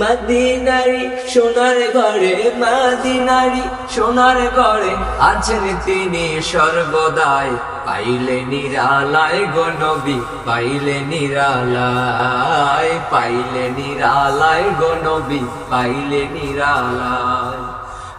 মাদিনারি, সোনার ঘরে মাদিনারি, সোনার ঘরে আছেন তিনি সর্বদাই। পাইলে নিরালায় গনবি পাইলে নিরালায় পাইলে নিরালায় গনবি পাইলে নিরালায়।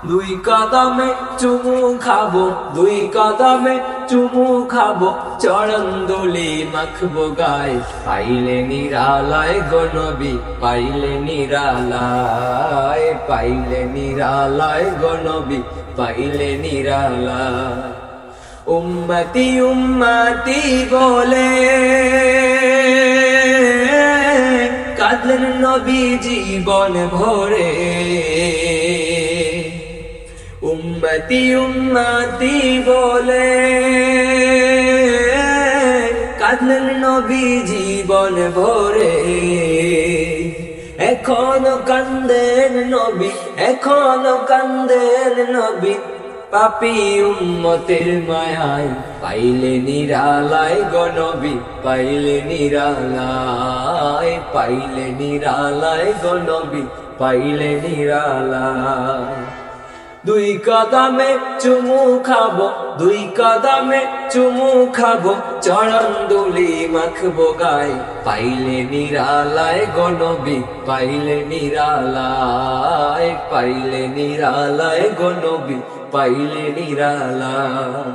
দুই কদমে চুমু খাব, দুই কদমে চুমু খাব চরণ দোলি মাখবো গায়। পাইলে নিরালায় গনবি পাইলে নিরালায় পাইলে নিরালায় গনবি পাইলে নিরালায়। উম্মতি উম্মতি বলে, কাঁদলেন নবী জীবন ভরে। উম্মতি উম্মতি বলে। কাঁদলেন নবী জীবন ভরে। এখনও কান্দেন নবী, এখনও কান্দেন নবী। পাপি উম্মতের মায়ায় পাইলে নিরালায় গনবি পাইলে নিরালায় পাইলে নিরালায় গনবি পাইলে নিরালায়। দুই কদমে চুমু খাব, দুই কদমে চুমু খাব, চরণ দুলি মাখবো গায়। পাইলে নিরালায় গণবি, পাইলে নিরালায় পাইলে নিরালায় গনবি পাইলে নিরালায়।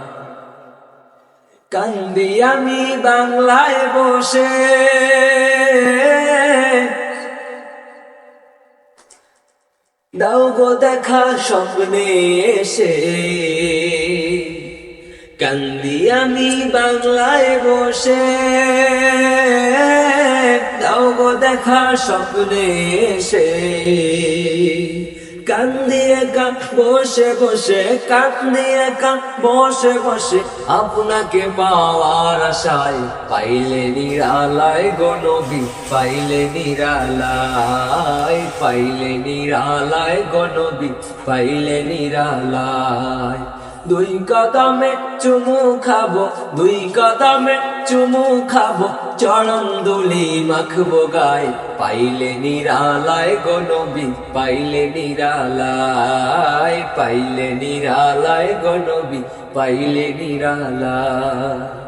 কান্দি আমি বাংলায় বসে। দাও গো দেখা স্বপ্নে এসে। কান্দি আমি বাংলায় বসে। দাও গো দেখা স্বপ্নে এসে। কান্দি একা, বসে বসে, কান্দি একা, বসে বসে। আপনাকে পাওয়ার আশায় পাইলে নিরালায় গনবি পাইলে নিরালায় পাইলে নিরালায় গনবি পাইলে নিরালায়। দুই কদমে চুমু খাব, দুই কদমে চুমু খাব চরণ দুলি মাখবো গায়। পাইলে নিরালায় গনবি পাইলে নিরালায় পাইলে নিরালায় গনবি পাইলে নিরালায়।